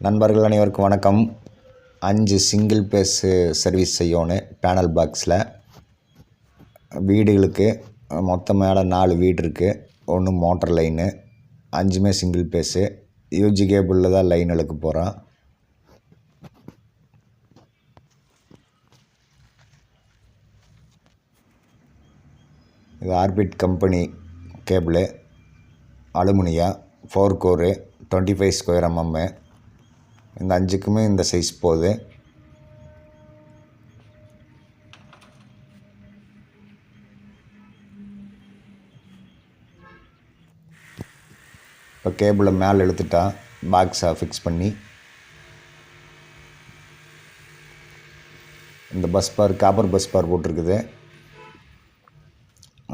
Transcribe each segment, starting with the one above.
நண்பர்கள் அனைவருக்கும் வணக்கம். அஞ்சு சிங்கிள் பேஸ் சர்வீஸ் செய்யணும் பேனல் பாக்ஸில் வீடுகளுக்கு மொத்த மேலே நாலு வீடு இருக்குது ஒன்று மோட்டர் லைனு அஞ்சுமே சிங்கிள் பேஸு. யூஜி கேபிளில் தான் லைன் இழுக்க போகிறோம் இது Orbit company cable aluminium four core twenty five square MM இந்த அஞ்சுக்குமே இந்த சைஸ் போகுது. இப்போ கேபிளை மேலே இழுத்துட்டா பாக்ஸை ஃபிக்ஸ் பண்ணி இந்த bus bar copper bus bar போட்டிருக்குது.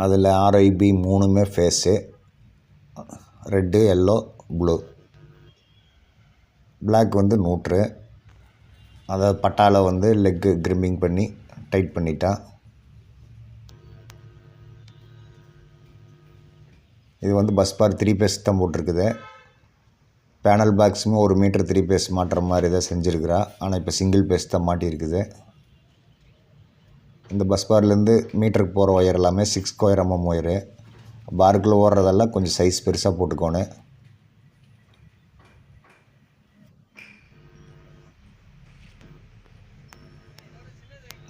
அதில் ஆர்ஐபி மூணுமே phase red yellow blue black வந்து நூற்று அதாவது பட்டாவில் வந்து லெக்கு க்ரிம்மிங் பண்ணி டைட் பண்ணிட்டா. இது வந்து பஸ் பார் த்ரீ பேஸ் தான் போட்டிருக்குது. பேனல் பாக்ஸுமே ஒரு மீட்டர் த்ரீ பேஸ் மாட்டுற மாதிரி தான் செஞ்சுருக்குறா. ஆனால் இப்போ சிங்கிள் பேஸ் தான் மாட்டியிருக்குது. இந்த பஸ் பார்லேருந்து மீட்டருக்கு போகிற ஒயர் எல்லாமே சிக்ஸ் ஸ்கொயர் எம்எம் ஒயரு பார்க்கில் ஓடுறதெல்லாம் கொஞ்சம் சைஸ் பெருசாக போட்டுக்கோணும்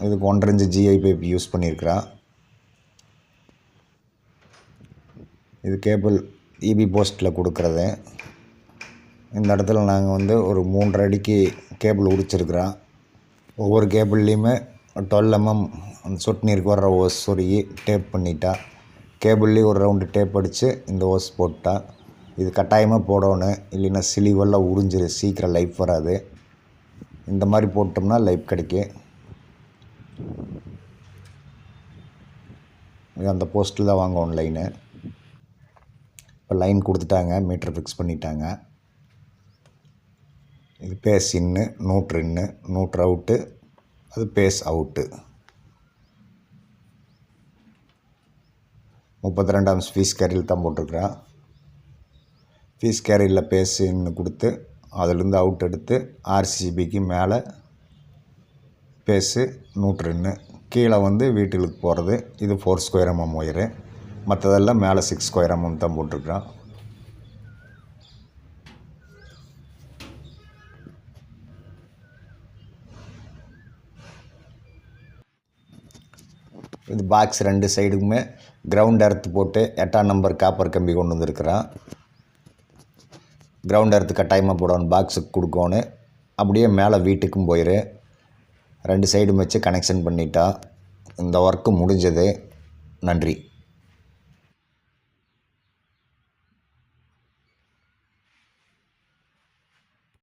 இதுக்கு ஒன்றரை இன்ச்சு ஜிஐ பைப் யூஸ் பண்ணியிருக்கிறான் இது கேபிள் இபி போஸ்ட்டில் கொடுக்குறது. இந்த இடத்துல நாங்கள் வந்து ஒரு மூன்றரை அடிக்கு கேபிள் உரிச்சிருக்கிறோம் ஒவ்வொரு கேபிள்லேயுமே டுவெல் எம்எம் அந்த சொட்டு நீருக்கு வர்ற ஓஸ் சொருகி டேப் பண்ணிட்டா. கேபிள்லேயும் ஒரு ரவுண்டு டேப் அடித்து இந்த ஓஸ் போட்டா. இது கட்டாயமாக போடணும். இல்லைன்னா சிலிவெல்லாம் உறிஞ்சிரு சீக்கிரம் லைஃப் வராது. இந்த மாதிரி போட்டோம்னா லைஃப் கிடைக்கும். அந்த போஸ்ட்டில் தான் வாங்குவோம் லைனு இப்போ லைன் கொடுத்துட்டாங்க மீட்டர் ஃபிக்ஸ் பண்ணிட்டாங்க. இது phase in neutral in neutral out அது பேஸ் அவுட்டு முப்பத்தி ரெண்டாம் ஃபீஸ் கேரியில் தான் போட்டிருக்குறான். ஃபீஸ் கேரியில் பேஸ் இன்னு கொடுத்து அதுலேருந்து அவுட் எடுத்து ஆர்சிபிக்கு மேலே பேஸு நூற்றுன்னு கீழே வந்து வீட்டுக்கு போகிறது இது ஃபோர் ஸ்கொயர் எம்எம் ஒயரு மற்றதெல்லாம் மேலே சிக்ஸ் ஸ்கொயர் எம்எம் தான் போட்டிருக்கிறான் இது பாக்ஸ் ரெண்டு சைடுக்குமே கிரவுண்ட் எர்த்து போட்டு எட்டாம் நம்பர் காப்பர் கம்பி கொண்டு வந்திருக்கிறான். கிரவுண்ட் எர்த்து கட்டாயமாக போடணும் பாக்ஸுக்கு கொடுக்கணும். அப்படியே மேலே வீட்டுக்கும் போயிரு. ரெண்டு சைடும் வச்சு கனெக்ஷன் பண்ணிட்டா இந்த ஒர்க்கு முடிஞ்சது. நன்றி.